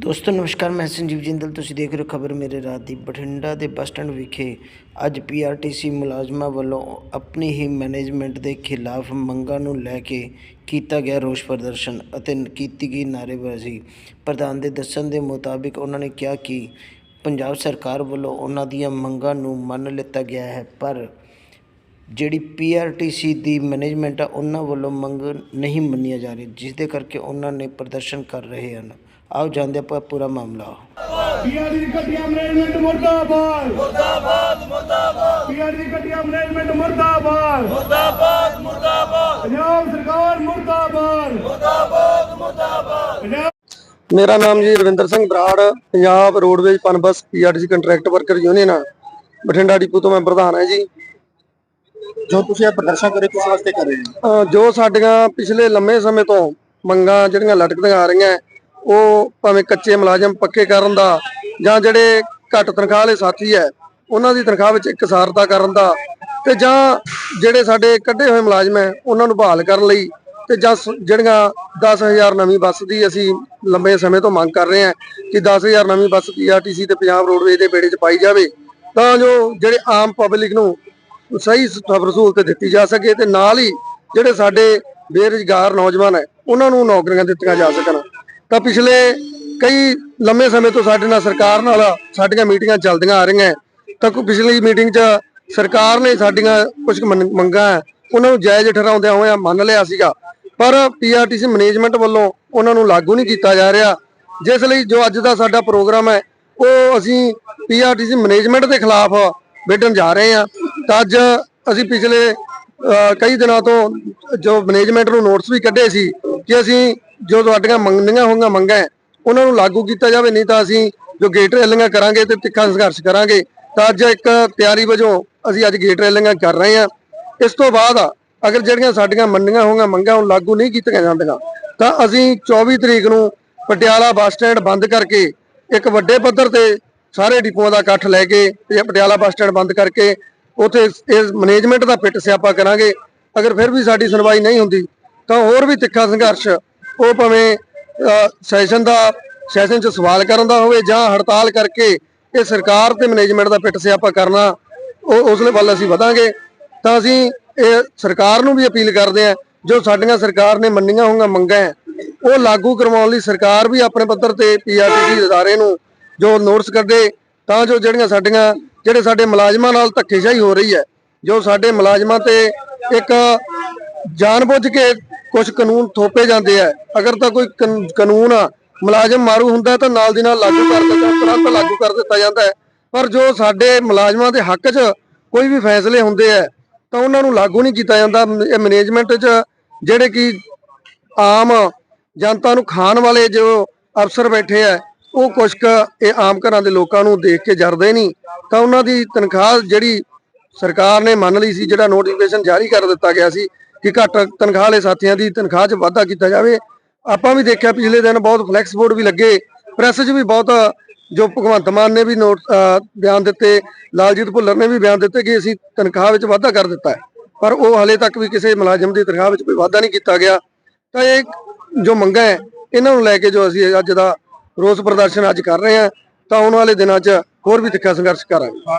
ਦੋਸਤੋ, ਨਮਸਕਾਰ, ਮੈਂ ਸੰਜੀਵ ਜਿੰਦਲ। ਤੁਸੀਂ ਦੇਖ ਰਹੇ ਹੋ ਖਬਰ ਮੇਰੇ ਰਾਤ ਦੀ ਬਠਿੰਡਾ ਦੇ ਬੱਸ ਸਟੈਂਡ ਵਿਖੇ। ਅੱਜ ਪੀਆਰਟੀਸੀ ਮੁਲਾਜ਼ਮਾਂ ਵੱਲੋਂ ਆਪਣੀ ਹੀ ਮੈਨੇਜਮੈਂਟ ਦੇ ਖਿਲਾਫ ਮੰਗਾਂ ਨੂੰ ਲੈ ਕੇ ਕੀਤਾ ਗਿਆ ਰੋਸ ਪ੍ਰਦਰਸ਼ਨ ਅਤੇ ਕੀਤੀ ਗਈ ਨਾਅਰੇਬਾਜ਼ੀ। ਪ੍ਰਧਾਨ ਦੇ ਦੱਸਣ ਦੇ ਮੁਤਾਬਿਕ ਉਹਨਾਂ ਨੇ ਕਿਹਾ ਕਿ ਪੰਜਾਬ ਸਰਕਾਰ ਵੱਲੋਂ ਉਹਨਾਂ ਦੀਆਂ ਮੰਗਾਂ ਨੂੰ ਮੰਨ ਲਿੱਤਾ ਗਿਆ ਹੈ, ਪਰ ਜਿਹੜੀ ਪੀਆਰਟੀਸੀ ਦੀ ਮੈਨੇਜਮੈਂਟ ਆ, ਉਹਨਾਂ ਵੱਲੋਂ ਮੰਗ ਨਹੀਂ ਮੰਨੀਆਂ ਜਾ ਰਹੀ ਜਿਸ ਦੇ ਕਰਕੇ ਉਹਨਾਂ ਨੇ ਪ੍ਰਦਰਸ਼ਨ ਕਰ ਰਹੇ ਹਨ। ਆਓ ਜਾਣਦੇ ਆਪਾਂ ਪੂਰਾ ਮਾਮਲਾ। ਪੀਆਰ ਦੀ ਮੈਨੇਜਮੈਂਟ ਮੁਰਦਾਬਾਦ। ਮੁਰਦਾਬਾਦ ਮੁਰਦਾਬਾਦ। ਪੀਆਰ ਦੀ ਮੈਨੇਜਮੈਂਟ ਮੁਰਦਾਬਾਦ। ਮੁਰਦਾਬਾਦ ਮੁਰਦਾਬਾਦ। ਪੰਜਾਬ ਸਰਕਾਰ ਮੁਰਦਾਬਾਦ। ਮੁਰਦਾਬਾਦ ਮੁਰਦਾਬਾਦ। ਮੇਰਾ ਨਾਮ ਜੀ Ravinder Singh Brar Punjab roadways PUNBUS PRTC contract worker union ਆ। ਬਠਿੰਡਾ ਡਿਪੂ ਤੋਂ ਮੈਂ ਪ੍ਰਧਾਨ ਹਾਂ ਜੀ। ਜੋ ਤੁਸੀਂ ਇਹ ਪ੍ਰਦਰਸ਼ਨ ਕਰੇ ਕਿਸ ਵਾਸਤੇ ਕਰ? ਰਹੇ ਹੋ ਜੋ ਸਾਡੀਆਂ ਪਿਛਲੇ ਲੰਮੇ ਸਮੇਂ ਤੋਂ ਮੰਗਾਂ ਜਿਹੜੀਆਂ ਲਟਕਦੀਆਂ ਆ ਰਹੀਆਂ ਉਹ ਭਾਵੇਂ ਕੱਚੇ ਮੁਲਾਜ਼ਮ ਪੱਕੇ ਕਰਨ ਦਾ ਜਾਂ ਜਿਹੜੇ ਘੱਟ ਤਨਖਾਹ ਵਾਲੇ ਸਾਥੀ ਹੈ, ਉਹਨਾਂ ਦੀ ਤਨਖਾਹ ਵਿੱਚ ਇਕਸਾਰਤਾ ਕਰਨ ਦਾ ਤੇ ਜਾਂ ਜਿਹੜੇ ਸਾਡੇ ਕੱਢੇ ਹੋਏ ਮੁਲਾਜ਼ਮ ਹੈ, ਉਹਨਾਂ ਨੂੰ ਬਹਾਲ ਕਰਨ ਲਈ ਤੇ ਜਾਂ ਸ- ਜਿਹੜੀਆਂ 10000 ਨਵੀਂ ਬੱਸ ਦੀ ਅਸੀਂ ਲੰਬੇ ਸਮੇਂ ਤੋਂ ਮੰਗ ਕਰ ਰਹੇ ਹਾਂ ਕਿ 10000 ਨਵੀਂ ਬੱਸ ਪੀਆਰਟੀਸੀ ਤੇ ਪੰਜਾਬ ਰੋਡਵੇਜ ਦੇ ਬੇੜੇ 'ਚ ਪਾਈ ਜਾਵੇ, ਤਾਂ ਜੋ ਜਿਹੜੇ ਆਮ ਪਬਲਿਕ ਨੂੰ ਸਹੀ ਸਹੂਲਤ ਦਿੱਤੀ ਜਾ ਸਕੇ ਤੇ ਨਾਲ ਹੀ ਜਿਹੜੇ ਸਾਡੇ ਬੇਰੁਜ਼ਗਾਰ ਨੌਜਵਾਨ ਹੈ, ਉਹਨਾਂ ਨੂੰ ਨੌਕਰੀਆਂ ਦਿੱਤੀਆਂ ਜਾ ਸਕਣ। ਤਾਂ ਪਿਛਲੇ ਕਈ ਲੰਮੇ ਸਮੇਂ ਤੋਂ ਸਾਡੇ ਨਾਲ ਸਰਕਾਰ ਨਾਲ ਸਾਡੀਆਂ ਮੀਟਿੰਗਾਂ ਚੱਲਦੀਆਂ ਆ ਰਹੀਆਂ ਤਾਂ ਕੋਈ ਪਿਛਲੀ ਮੀਟਿੰਗ 'ਚ ਸਰਕਾਰ ਨੇ ਸਾਡੀਆਂ ਕੁਝ ਮੰਗਾਂ ਉਹਨਾਂ ਨੂੰ ਜਾਇਜ਼ ਠਹਿਰਾਉਂਦਿਆਂ ਹੋਇਆਂ ਮੰਨ ਲਿਆ ਸੀਗਾ। ਪਰ ਪੀਆਰਟੀਸੀ ਮੈਨੇਜਮੈਂਟ ਵੱਲੋਂ ਉਹਨਾਂ ਨੂੰ ਲਾਗੂ ਨਹੀਂ ਕੀਤਾ ਜਾ ਰਿਹਾ। ਜਿਸ ਲਈ ਜੋ ਅੱਜ ਦਾ ਸਾਡਾ ਪ੍ਰੋਗਰਾਮ ਹੈ, ਉਹ ਅਸੀਂ ਪੀਆਰਟੀਸੀ ਮੈਨੇਜਮੈਂਟ ਦੇ ਖਿਲਾਫ ਵਿੱਢਣ ਜਾ ਰਹੇ ਹਾਂ। ਤਾਂ ਅੱਜ ਅਸੀਂ ਪਿਛਲੇ ਕਈ ਦਿਨਾਂ ਤੋਂ ਜੋ ਮੈਨੇਜਮੈਂਟ ਨੂੰ ਨੋਟਿਸ ਵੀ ਕੱਢੇ ਸੀ ਕਿ ਅਸੀਂ ਜੋ ਤੁਹਾਡੀਆਂ ਮੰਗਣੀਆਂ ਹੋਈਆਂ ਮੰਗਾਂ ਉਹਨਾਂ ਨੂੰ ਲਾਗੂ ਕੀਤਾ ਜਾਵੇ, ਨਹੀਂ ਤਾਂ ਅਸੀਂ ਜੋ ਗੇਟ ਰੈਲੀਆਂ ਕਰਾਂਗੇ ਤੇ ਤਿੱਖਾ ਸੰਘਰਸ਼ ਕਰਾਂਗੇ। ਤਾਂ ਅੱਜ ਇੱਕ ਤਿਆਰੀ ਵਜੋਂ ਅਸੀਂ ਅੱਜ ਗੇਟ ਰੈਲੀਆਂ ਕਰ ਰਹੇ ਹਾਂ। ਇਸ ਤੋਂ ਬਾਅਦ ਅਗਰ ਜਿਹੜੀਆਂ ਸਾਡੀਆਂ ਮੰਨੀਆਂ ਹੋਈਆਂ ਮੰਗਾਂ ਉਹ ਲਾਗੂ ਨਹੀਂ ਕੀਤੀਆਂ ਜਾਂਦੀਆਂ, ਤਾਂ ਅਸੀਂ 24 ਤਰੀਕ ਨੂੰ ਪਟਿਆਲਾ ਬੱਸ ਸਟੈਂਡ ਬੰਦ ਕਰਕੇ ਇੱਕ ਵੱਡੇ ਪੱਧਰ ਤੇ ਸਾਰੇ ਡਿਪੂਆਂ ਦਾ ਇਕੱਠ ਲੈ ਕੇ ਤੇ ਪਟਿਆਲਾ ਬੱਸ ਸਟੈਂਡ ਬੰਦ ਕਰਕੇ ਉਥੇ ਇਸ ਮੈਨੇਜਮੈਂਟ ਦਾ ਪਿੱਟ ਸਿਆਪਾ ਕਰਾਂਗੇ। ਅਗਰ ਫਿਰ ਵੀ ਸਾਡੀ ਸੁਣਵਾਈ ਨਹੀਂ ਹੁੰਦੀ, ਤਾਂ ਹੋਰ ਵੀ ਤਿੱਖਾ ਸੰਘਰਸ਼ ਉਹ ਭਾਵੇਂ ਸੈਸ਼ਨ ਦਾ, ਸੈਸ਼ਨ 'ਚ ਸਵਾਲ ਕਰਨ ਦਾ ਹੋਵੇ ਜਾਂ ਹੜਤਾਲ ਕਰਕੇ ਇਹ ਸਰਕਾਰ ਤੇ ਮੈਨੇਜਮੈਂਟ ਦਾ ਪਿੱਟ ਸਿਆਪਾ ਕਰਨਾ, ਉਹ ਉਸਲੇ ਵੱਲ ਅਸੀਂ ਵਧਾਂਗੇ। ਤਾਂ ਅਸੀਂ ਇਹ ਸਰਕਾਰ ਨੂੰ ਵੀ ਅਪੀਲ ਕਰਦੇ ਹਾਂ, ਜੋ ਸਾਡੀਆਂ ਸਰਕਾਰ ਨੇ ਮੰਨੀਆਂ ਹੋਈਆਂ ਮੰਗਾਂ ਉਹ ਲਾਗੂ ਕਰਵਾਉਣ ਲਈ ਸਰਕਾਰ ਵੀ ਆਪਣੇ ਪੱਧਰ ਤੇ ਪੀਆਰਟੀਸੀ ਅਦਾਰੇ ਨੂੰ ਜੋ ਨੋਟਿਸ ਕਰਦੇ ਤਾਂ ਜੋ ਜਿਹੜੀਆਂ ਸਾਡੀਆਂ, ਜਿਹੜੇ ਸਾਡੇ ਮੁਲਾਜ਼ਮਾਂ ਨਾਲ ਧੱਕੇਸ਼ਾਹੀ ਹੋ ਰਹੀ ਹੈ, ਜੋ ਸਾਡੇ ਮੁਲਾਜ਼ਮਾਂ ਤੇ ਇੱਕ ਜਾਣਬੁੱਝ ਕੇ ਕੁਝ ਕਾਨੂੰਨ ਥੋਪੇ ਜਾਂਦੇ ਆ। ਅਗਰ ਤਾਂ ਕੋਈ ਕਾਨੂੰਨ ਆ, ਮੁਲਾਜ਼ਮ ਮਾਰੂ ਹੁੰਦਾ ਤਾਂ ਨਾਲ ਦੀ ਨਾਲ ਲਾਗੂ ਕਰ ਦਿੱਤਾ, ਤੁਰੰਤ ਲਾਗੂ ਕਰ ਦਿੱਤਾ ਜਾਂਦਾ ਹੈ। ਪਰ ਜੋ ਸਾਡੇ ਮੁਲਾਜ਼ਮਾਂ ਦੇ ਹੱਕ 'ਚ ਕੋਈ ਵੀ ਫੈਸਲੇ ਹੁੰਦੇ ਆ, ਤਾਂ ਉਹਨਾਂ ਨੂੰ ਲਾਗੂ ਨਹੀਂ ਕੀਤਾ ਜਾਂਦਾ। ਇਹ ਮੈਨੇਜਮੈਂਟ 'ਚ ਜਿਹੜੇ ਕਿ ਆਮ ਜਨਤਾ ਨੂੰ ਖਾਣ ਵਾਲੇ ਜੋ ਅਫਸਰ ਬੈਠੇ ਆ, ਉਹ ਕੁਛ ਕੁ ਇਹ ਆਮ ਘਰਾਂ ਦੇ ਲੋਕਾਂ ਨੂੰ ਦੇਖ ਕੇ ਜਰਦੇ ਨਹੀਂ। ਤਾਂ ਉਹਨਾਂ ਦੀ ਤਨਖਾਹ ਜਿਹੜੀ ਸਰਕਾਰ ਨੇ ਮੰਨ ਲਈ ਸੀ, ਜਿਹੜਾ ਨੋਟੀਫਿਕੇਸ਼ਨ ਜਾਰੀ ਕਰ ਦਿੱਤਾ ਗਿਆ ਸੀ ਕਿ ਘੱਟ ਤਨਖਾਹ ਵਾਲੇ ਸਾਥੀਆਂ ਦੀ ਤਨਖਾਹ 'ਚ ਵਾਧਾ ਕੀਤਾ ਜਾਵੇ। ਆਪਾਂ ਵੀ ਦੇਖਿਆ ਪਿਛਲੇ ਦਿਨ ਬਹੁਤ ਫਲੈਕਸ ਬੋਰਡ ਵੀ ਲੱਗੇ। ਪ੍ਰੈਸ 'ਚ ਵੀ ਬਹੁਤ ਜੋ ਭਗਵੰਤ ਮਾਨ ਨੇ ਵੀ ਨੋਟ ਬਿਆਨ ਦਿੱਤੇ। ਲਾਲਜੀਤ ਭੁੱਲਰ ਨੇ ਵੀ ਬਿਆਨ ਦਿੱਤੇ ਕਿ ਅਸੀਂ ਤਨਖਾਹ ਵਿੱਚ ਵਾਧਾ ਕਰ ਦਿੱਤਾ ਹੈ। ਪਰ ਉਹ ਹਲੇ ਤੱਕ ਵੀ ਕਿਸੇ ਮੁਲਾਜ਼ਮ ਦੀ ਤਨਖਾਹ ਵਿੱਚ ਕੋਈ ਵਾਧਾ ਨਹੀਂ ਕੀਤਾ ਗਿਆ। ਤਾਂ ਇਹ ਜੋ ਮੰਗਾਂ ਹੈ, ਇਹਨਾਂ ਨੂੰ ਲੈ ਕੇ ਜੋ ਅਸੀਂ ਅੱਜ ਦਾ ਰੋਸ ਪ੍ਰਦਰਸ਼ਨ ਅੱਜ ਕਰ ਰਹੇ ਹਾਂ, ਤਾਂ ਆਉਣ ਵਾਲੇ ਦਿਨਾਂ 'ਚ ਹੋਰ ਵੀ ਤਿੱਖਾ ਸੰਘਰਸ਼ ਕਰਾਂਗੇ।